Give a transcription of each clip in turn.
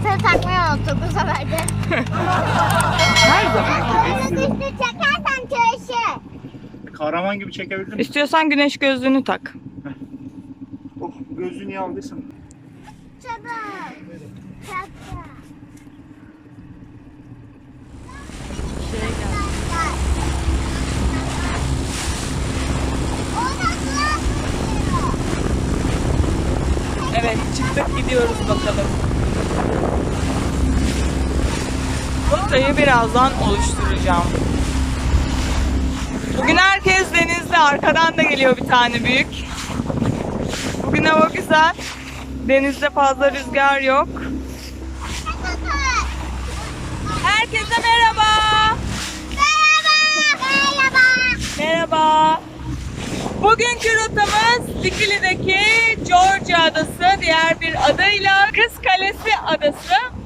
Anahtarı takmayı unuttuk bu sefer de. Her zaman. Kırmızı üstü çekersen çalışır. Kahraman gibi çekebildin mi? İstiyorsan güneş gözlüğünü tak. Oh, gözlüğü niye aldıysam. Çabuk. Çabuk. Evet çıktık gidiyoruz bakalım. Rotayı birazdan oluşturacağım. Bugün herkes denizde. Arkadan da geliyor bir tane büyük. Bugün hava güzel. Denizde fazla rüzgar yok. Herkese merhaba. Merhaba. Merhaba. Merhaba. Bugünkü rotamız Dikili'deki Georgia Adası, diğer bir adıyla Kız Kalesi Adası.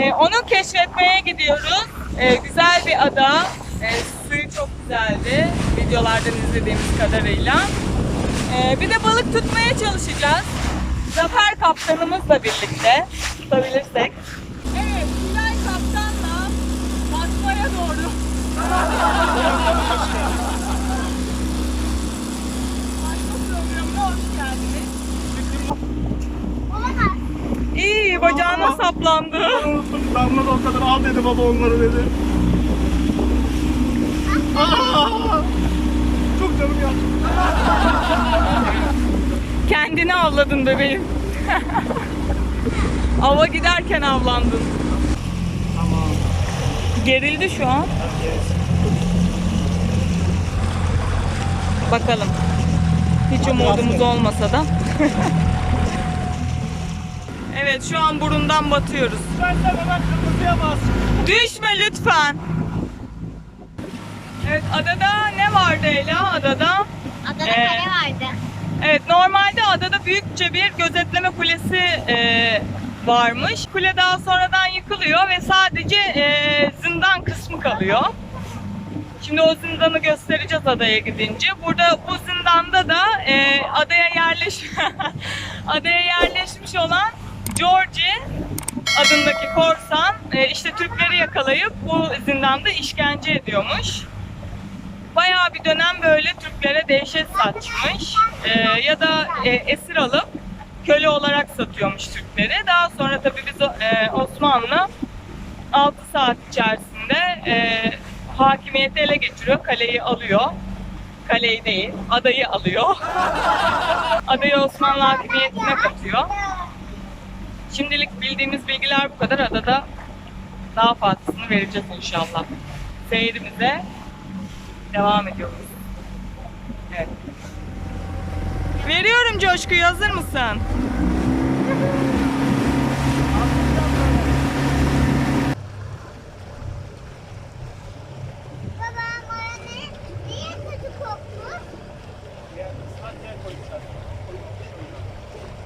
Ee, onu keşfetmeye gidiyoruz. Ee, güzel bir ada. Ee, suyu çok güzeldi. Videolardan izlediğimiz kadarıyla. Ee, bir de balık tutmaya çalışacağız. Zafer kaptanımızla birlikte tutabilirsek. Evet, Tülay kaptanla Basma'ya doğru İyi, bacağına saplandı. Damla da o kadar al dedi baba onları dedi. Aa! Çok canım ya. Kendini avladın bebeğim. Ava giderken avlandın. Tamam. Gerildi şu an. Bakalım. Hiç umudumuz olmasa da. evet şu an burundan batıyoruz. Ben de hemen kırmızıya bas. Düşme lütfen. Evet adada ne vardı Ela adada? Adada Ee, kare vardı. Evet normalde adada büyükçe bir gözetleme kulesi e, varmış. Kule daha sonradan yıkılıyor ve sadece e, zindan kısmı kalıyor. Şimdi o zindanı göstereceğiz adaya gidince. Burada bu zindanda da e, adaya yerleş adaya yerleşmiş olan Georgie adındaki korsan e, işte Türkleri yakalayıp bu zindanda işkence ediyormuş. Bayağı bir dönem böyle Türklere dehşet saçmış E, ya da e, esir alıp köle olarak satıyormuş Türklere. Daha sonra tabii biz Osmanlı 6 saat içerisinde hakimiyeti ele geçiriyor, kaleyi alıyor. Kaleyi değil, adayı alıyor. adayı Osmanlı hakimiyetine katıyor. Şimdilik bildiğimiz bilgiler bu kadar. Adada daha fazlasını vereceğiz inşallah. Seyrimize devam ediyoruz. Evet. Veriyorum Coşku'yu hazır mısın? Baba bana ne? Niye kötü kokmuş?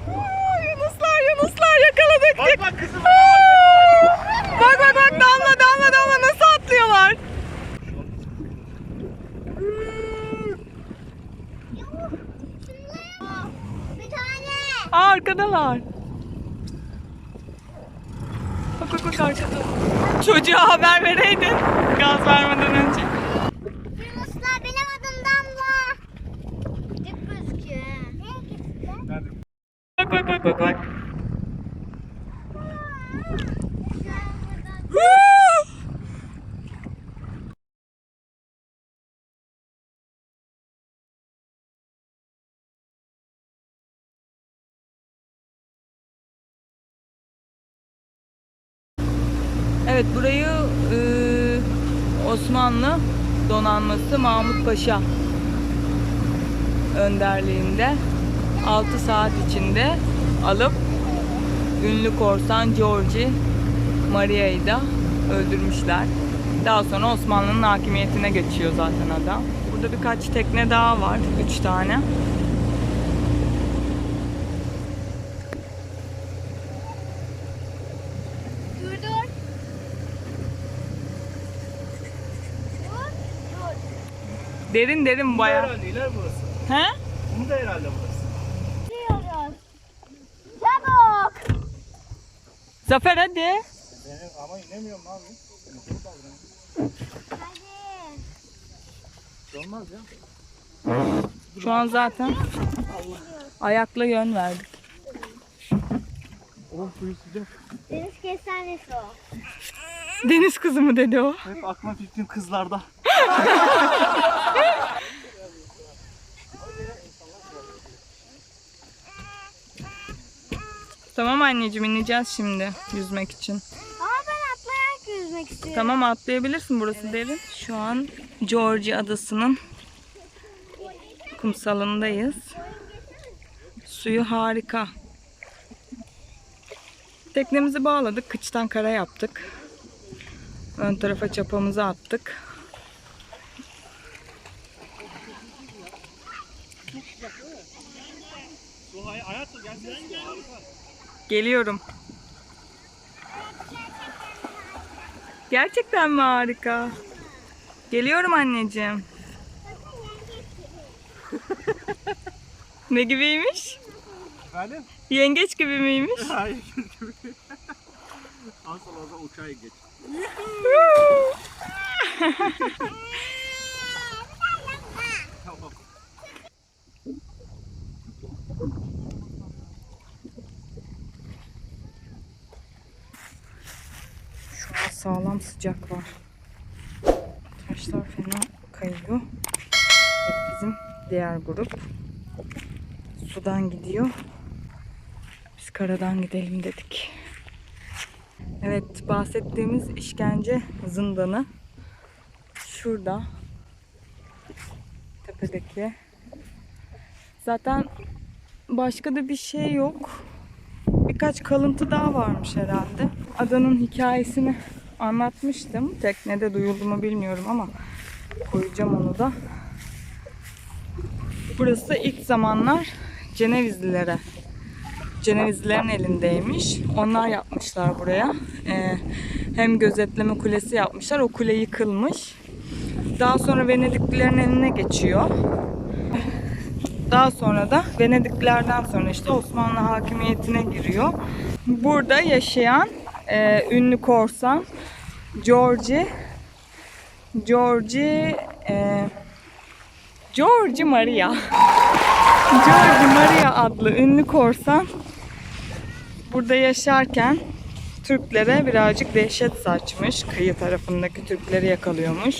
Aa, Yunuslar Yunuslar yakaladık. Bak kızım. Bak bak bak damla damla damla nasıl atlıyorlar. Aa, arkadalar. Bak bak bak arkada. Çocuğa haber vereydin gaz vermeden önce. Yunuslar benim adım Damla. Dik gözüküyor. Nerede? Bak bak bak bak bak. Evet burayı e, Osmanlı donanması Mahmut Paşa önderliğinde 6 saat içinde alıp ünlü korsan Georgi Maria'yı da öldürmüşler. Daha sonra Osmanlı'nın hakimiyetine geçiyor zaten adam. Burada birkaç tekne daha var. Üç tane. Derin derin Bu da bayağı. herhalde iler burası. He? Bunu da herhalde burası. Diyoruz. Çabuk. Zafer hadi. Benim ama inemiyorum abi. Hadi. Olmaz ya. Şu an zaten ayakla yön verdik. Oh suyu sıcak. Deniz kestanesi o. Deniz kızı mı dedi o? Hep aklıma fikrim kızlarda. Tamam anneciğim ineceğiz şimdi yüzmek için. Ama ben atlayarak yüzmek istiyorum. Tamam atlayabilirsin burası derin. Şu an Georgia adasının kumsalındayız. Suyu harika. Teknemizi bağladık. Kıçtan kara yaptık. Ön tarafa çapamızı attık. Su hay hayatım gelsene. Harika. Geliyorum. Gerçekten mi harika? Geliyorum anneciğim. ne gibiymiş? Efendim? Yengeç gibi miymiş? Hayır gibi. Sonra o zaman uçağa geç. sağlam sıcak var. Taşlar fena kayıyor. Hep bizim diğer grup. Sudan gidiyor. Biz karadan gidelim dedik. Evet bahsettiğimiz işkence zindanı şurada tepedeki zaten başka da bir şey yok birkaç kalıntı daha varmış herhalde adanın hikayesini anlatmıştım teknede duyuldu mu bilmiyorum ama koyacağım onu da burası ilk zamanlar Cenevizlilere Cenevizlilerin elindeymiş. Onlar yapmışlar buraya. Ee, hem gözetleme kulesi yapmışlar. O kule yıkılmış. Daha sonra Venediklilerin eline geçiyor. Daha sonra da Venediklilerden sonra işte Osmanlı hakimiyetine giriyor. Burada yaşayan e, ünlü korsan Georgi Georgi e, Georgi Maria Georgi Maria adlı ünlü korsan burada yaşarken Türklere birazcık dehşet saçmış. Kıyı tarafındaki Türkleri yakalıyormuş.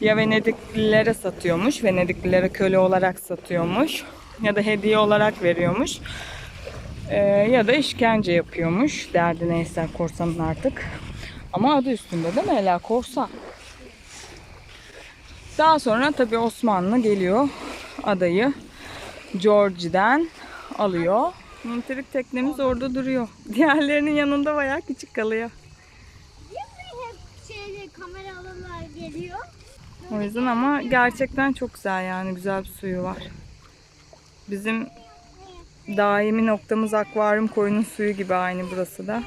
Ya Venediklilere satıyormuş, Venediklilere köle olarak satıyormuş. Ya da hediye olarak veriyormuş. Ee, ya da işkence yapıyormuş. Derdi neyse korsanın artık. Ama adı üstünde değil mi Ela? Korsan. Daha sonra tabii Osmanlı geliyor adayı George'den alıyor. Monterik teknemiz orada duruyor. Diğerlerinin yanında bayağı küçük kalıyor. Niye hep şeyle kameralar geliyor? O yüzden ama gerçekten çok güzel yani güzel bir suyu var. Bizim daimi noktamız akvaryum koyunun suyu gibi aynı burası da.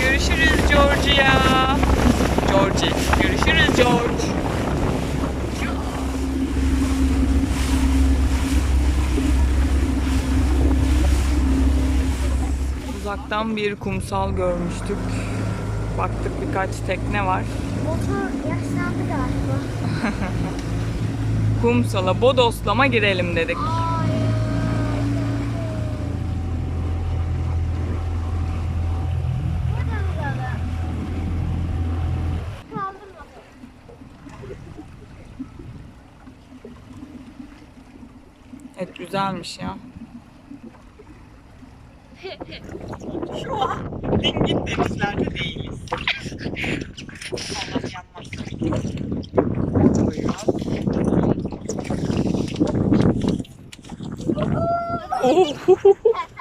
Görüşürüz Georgia. Georgie. Görüşürüz George. Uzaktan bir kumsal görmüştük. Baktık birkaç tekne var. Motor yaşlandı galiba. Kumsala, bodoslama girelim dedik. Evet güzelmiş ya. Şu an dingin denizlerde değiliz. Oh.